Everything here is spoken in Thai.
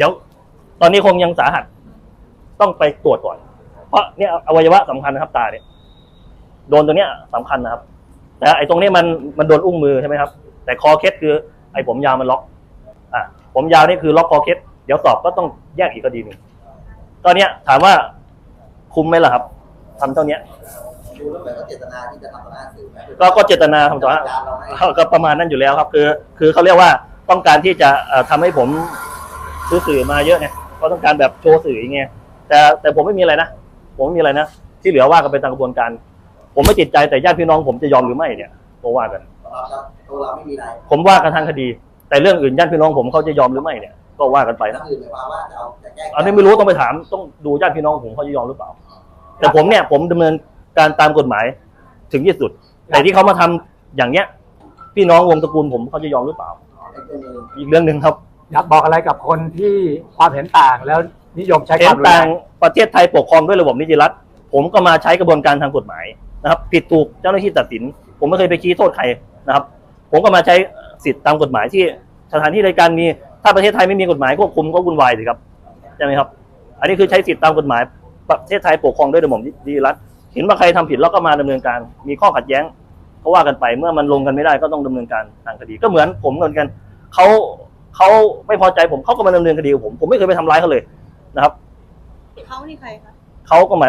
เดี๋ยวตอนนี้คงยังสาหัส ต้องไปตรวจก่อน เพราะเนี่ยอวัยวะสำคัญนะครับ ตาเนี่ย โดนตัวเนี้ยสำคัญนะครับ แต่ไอ้ตรงเนี้ยมันมันโดนอุ้งมือใช่ไหมครับ แต่คอเคสคือ ไอ้ผมยาวมันล็อกอะผมยาวนี่คือล็อกคอเคสเดี๋ยวสอบก็ต้องแยกอีกคดีหนึ่งตอนเนี้ยถามว่าคุ้มไหมล่ะครับทำเท่าเนี้ยดูแล้วเหมือนก็เจตนาที่จะทำต่อหน้าสื่อไหมก็ก็เจตนาทำต่ออาจารย์เราให้ก็ประมาณนั้นอยู่แล้วครับ คือ คือเขาเรียกว่าต้องการที่จะเอ่อทำให้ผม ซื้อสื่อมาเยอะเนี่ยก็ต้องการแบบโชว์สื่ออย่างเงี้ยแต่แต่ผมไม่มีอะไรนะผมไม่มีอะไรนะที่เหลือว่ากันไปตามกระบวนการ ผมไม่ติดใจแต่ญาติพี่น้องผมจะยอมหรือไม่เนี่ยก็ว่ากันเราจะตัวเราไม่มีอะไรผมว่ากันทางคดี แต่เรื่องอื่นญาติพี่น้องผมเขาจะยอมหรือไม่เนี่ย ก็ว่ากันไปนั่นะนคือหมายความว่าจะเอาจะแก้อันนี้ไม่รู้ต้องไปถามต้องดูญาติพี่น้องผมเขาจะยอมหรือเปล่า แต่ผมเนี่ยผมดำเนินการตามกฎหมายถึงที่สุด แต่ที่เขามาทำอย่างเนี้ย พี่น้องวงตระกูลผมเขาจะยอมหรือเปล่าไอ้ตัวนึงอีกเรื่องหนึ่งครับ อยากบอกอะไรกับคนที่ความเห็นต่างแล้วนิยมใช้คเห็วานมรุนแรต่างงประเทศไทยปกครองด้วยระบบนิติรัฐ ผมก็มาใช้กระบวนการทางกฎหมายนะครับ ผิดถูกเจ้าหน้าที่ตัดสิน ผมไม่เคยไปชี้โทษใครนะครับ ผมก็มาใช้สิทธิตามกฎหมายที่สถานที่รายการมีถ้าประเทศไทยไม่มีกฎหมายควบคุมก็วุ่นวายสิครับใช่ไหมครับ อันนี้คือใช้สิทธิตามกฎหมายประเทศไทยปกครองด้วยระบบนิติรัฐ เห็นว่าใครทำผิดแล้วก็มาดำเนินการ มีข้อขัดแย้งก็ว่ากันไปเมื่อมันลงกันไม่ได้ก็ต้องดำเนินการทางคดี ก็เหมือนผมเหมือนกันเขา เขาไม่พอใจผมเขาก็มาดำเนินคดีกับผมผมไม่เคยไปทำร้ายเขาเลยนะครับเขานี่ใครคะ เขาก็หมายว่า